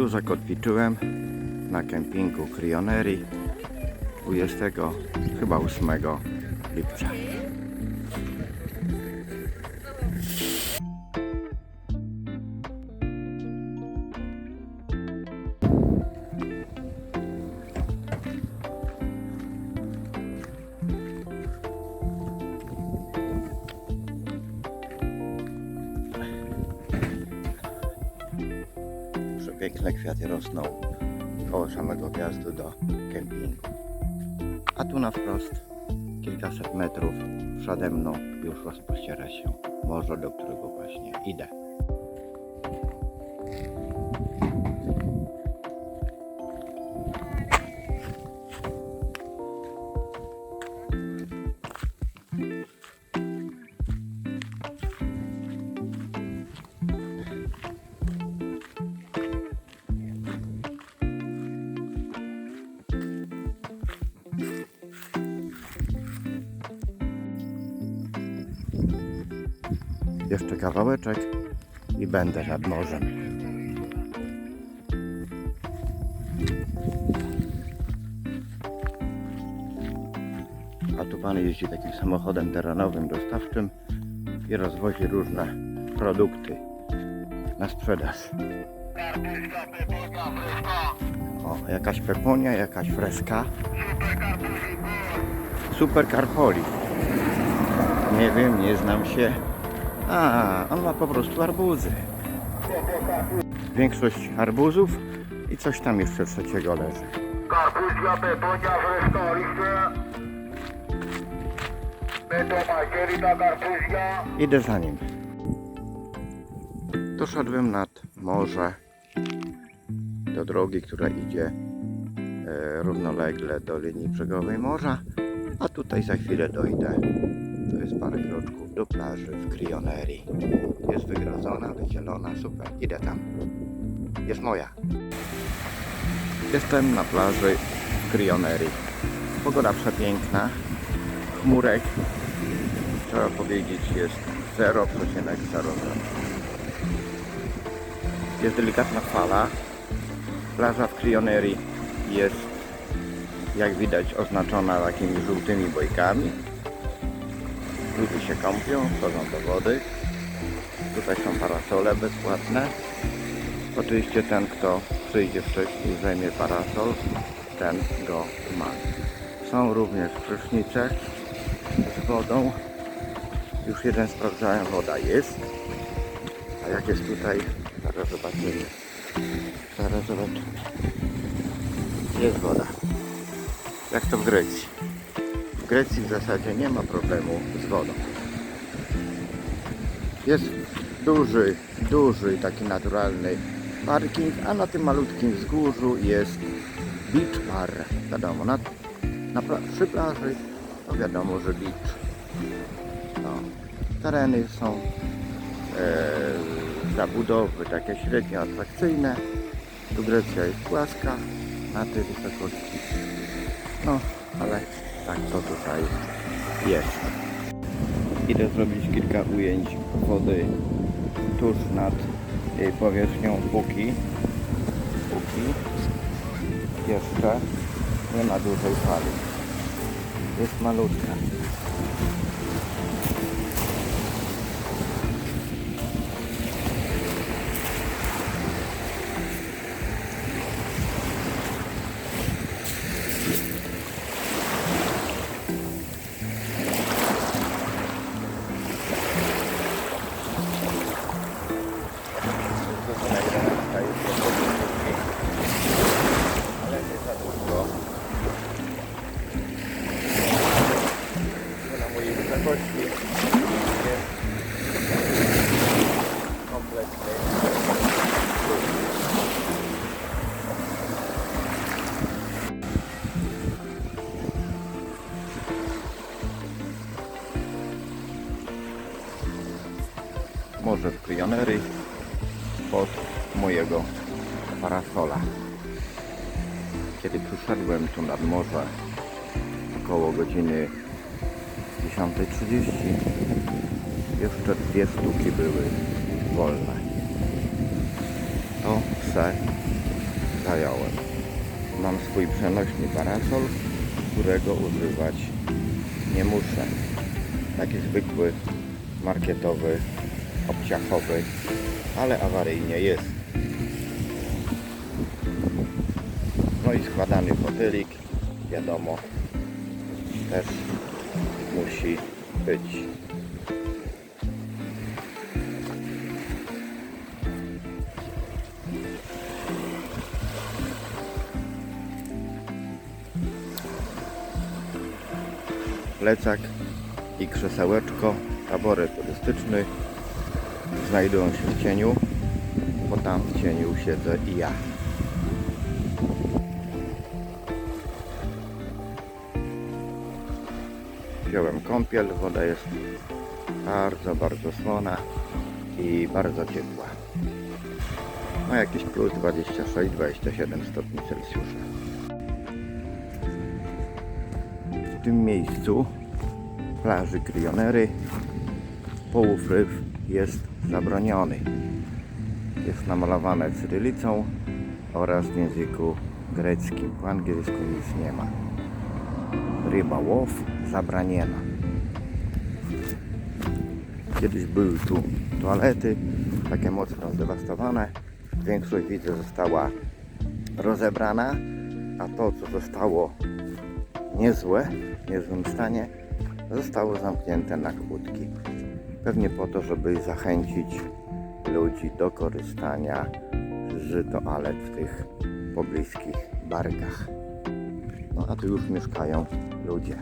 Tu zakotwiczyłem na kempingu Crionery 20 chyba 8 lipca. Przepiękne kwiaty rosną koło samego wjazdu do kempingu. A tu na wprost, kilkaset metrów przede mną już rozpościera się morze, do którego właśnie idę. Jeszcze kawałeczek i będę nad morzem. A tu pan jeździ takim samochodem terenowym dostawczym i rozwozi różne produkty na sprzedaż. O, jakaś peponia, jakaś freska. Super karpoli. Nie wiem, nie znam się. A, on ma po prostu arbuzy. Większość arbuzów i coś tam jeszcze trzeciego leży. Carpuzia. Idę za nim. Doszedłem nad morze do drogi, która idzie e, równolegle do linii brzegowej morza, a tutaj za chwilę dojdę. To jest parę kroczków do plaży w Crionery. Jest wygrodzona, wydzielona, super. Idę tam. Jest moja. Jestem na plaży w Crionery. Pogoda przepiękna. Chmurek trzeba powiedzieć jest 0,00. Jest delikatna fala. Plaża w Crionery jest jak widać oznaczona takimi żółtymi bojkami. Ludzie się kąpią, wchodzą do wody. Tutaj są parasole bezpłatne. Oczywiście ten kto przyjdzie wcześniej zajmie parasol, ten go ma. Są również prysznice z wodą. Już jeden sprawdzałem, woda jest. A jak jest tutaj, zaraz zobaczymy. Zaraz zobaczymy. Jest woda. Jak to w Grecji? Grecji w zasadzie nie ma problemu z wodą. Jest duży, duży taki naturalny parking, a na tym malutkim wzgórzu jest beach bar. Wiadomo, na, na, przy plaży to wiadomo, że beach. No, tereny są e, zabudowy takie średnio atrakcyjne. Tu Grecja jest płaska na tej wysokości. No, ale tak to tutaj jest. Idę zrobić kilka ujęć wody tuż nad jej powierzchnią póki, póki jeszcze nie ma dużej fali. Jest malutka. Morze w Crionery pod mojego parasola. Kiedy przyszedłem tu nad morze około godziny 10.30 jeszcze dwie sztuki były wolne. To se przyzwyczajałem. Mam swój przenośny parasol, którego używać nie muszę. Taki zwykły, marketowy, obciachowy, ale awaryjnie jest. No i składany fotelik, wiadomo, też musi być. Plecak i krzesełeczko, taboret turystyczny znajdują się w cieniu, bo tam w cieniu siedzę i ja. Wziąłem kąpiel, woda jest bardzo, bardzo słona i bardzo ciepła. Ma jakieś plus 26-27 stopni Celsjusza. W tym miejscu plaży Krionery połów ryb jest zabroniony. Jest namalowane cyrylicą oraz w języku greckim. Po angielsku nic nie ma. Ryba łow zabraniona. Kiedyś były tu toalety, takie mocno zdewastowane. Większość widzę została rozebrana, a to co zostało niezłe, w niezłym stanie, zostało zamknięte na kłódki. Pewnie po to, żeby zachęcić ludzi do korzystania z toalet w tych pobliskich barkach. No a tu już mieszkają ludzie.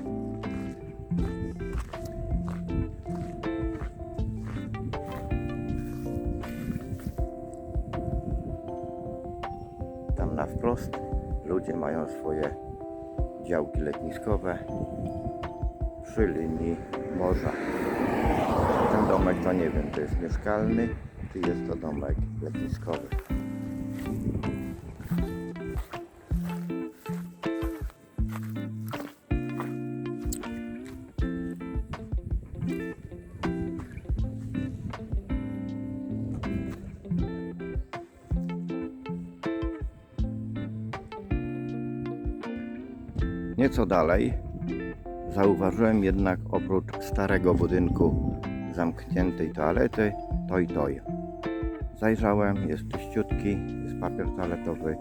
Tam na wprost ludzie mają swoje działki letniskowe przy linii morza. Ten domek to nie wiem, to jest mieszkalny, czy jest to domek letniskowy. Nieco dalej zauważyłem jednak oprócz starego budynku zamkniętej toalety toj toj. Zajrzałem, jest czyściutki, jest papier toaletowy.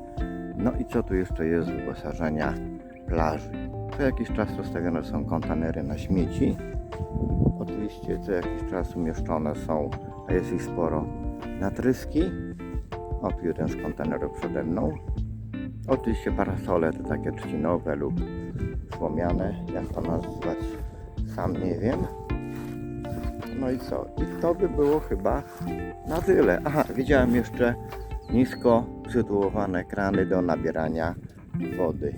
No i co tu jeszcze jest z wyposażenia plaży? Co jakiś czas rozstawione są kontenery na śmieci. Oczywiście co jakiś czas umieszczone są, a jest ich sporo, natryski. O, tu jeden z kontenerów przede mną. Oczywiście parasole to takie trzcinowe lub słomiane, jak to nazwać, sam nie wiem. No i co? I to by było chyba na tyle. Aha, widziałem jeszcze nisko usytuowane krany do nabierania wody.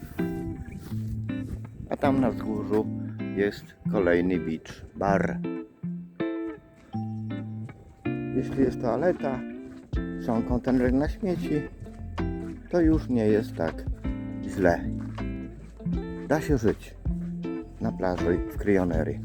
A tam na wzgórzu jest kolejny beach bar. Jeśli jest toaleta, są kontenery na śmieci, to już nie jest tak źle. Da się żyć na plaży w Krionery.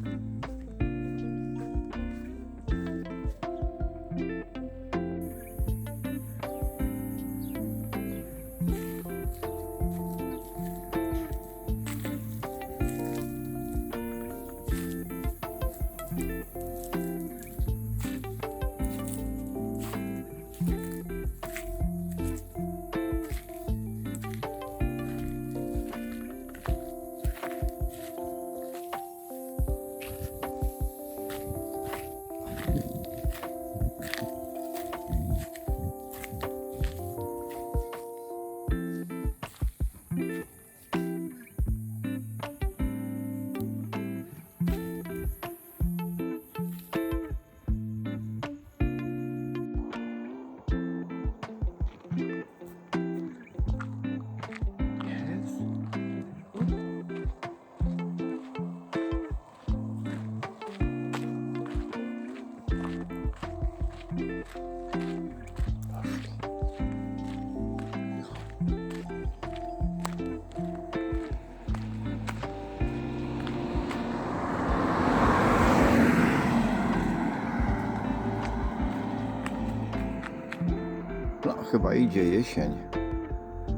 No, chyba idzie jesień,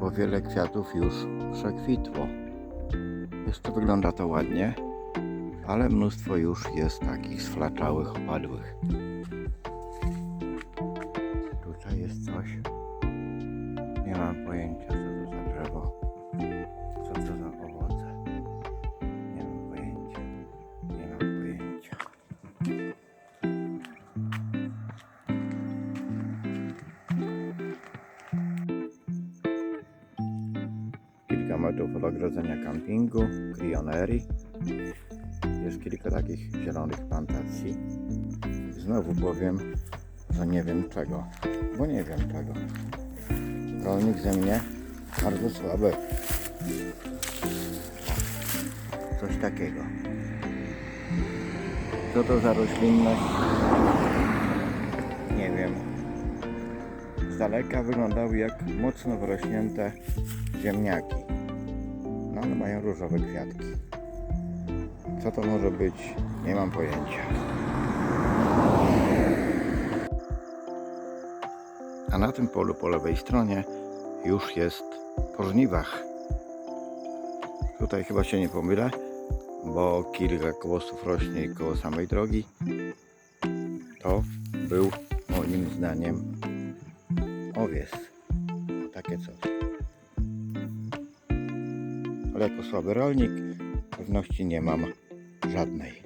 bo wiele kwiatów już przekwitło. Jeszcze wygląda to ładnie, ale mnóstwo już jest takich sflaczałych, opadłych. Tutaj jest coś. Nie mam pojęcia, co to za drzewo. Co to za owoce. Nie mam pojęcia. Nie mam pojęcia. Od ogrodzenia kampingu, Crionerii. Jest kilka takich zielonych plantacji. Znowu powiem, że nie wiem czego, bo nie wiem czego. Rolnik ze mnie bardzo słaby. Coś takiego. Co to za roślinność? Nie wiem. Z daleka wyglądały jak mocno wyrośnięte ziemniaki. Mają różowe kwiatki. Co to może być? Nie mam pojęcia. A na tym polu po lewej stronie już jest po żniwach. Tutaj chyba się nie pomylę, bo kilka kłosów rośnie koło samej drogi. To był moim zdaniem owies. Takie coś. Ale jako słaby rolnik pewności nie mam żadnej.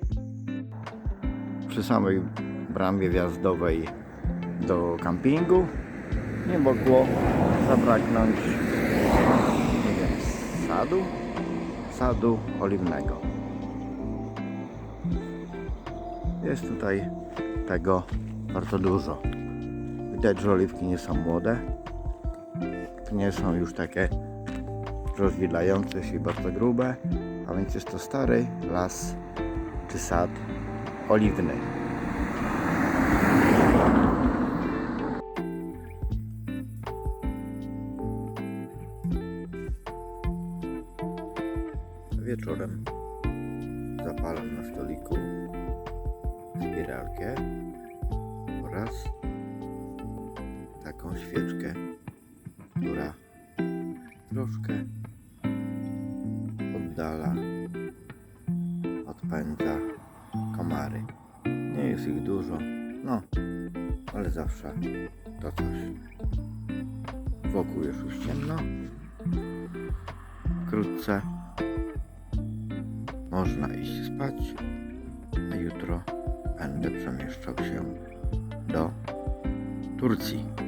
Przy samej bramie wjazdowej do kampingu nie mogło zabraknąć nie wiem, sadu, sadu oliwnego. Jest tutaj tego bardzo dużo. Widać, że oliwki nie są młode, nie są już takie rozwilające się i bardzo grube, a więc jest to stary las czy sad oliwny. Wieczorem zapalam na stoliku spiralkę oraz taką świeczkę, która troszkę oddala, odpędza komary. Nie jest ich dużo, no, ale zawsze to coś. Wokół jest już ciemno. Wkrótce można iść spać, a jutro będę przemieszczał się do Turcji.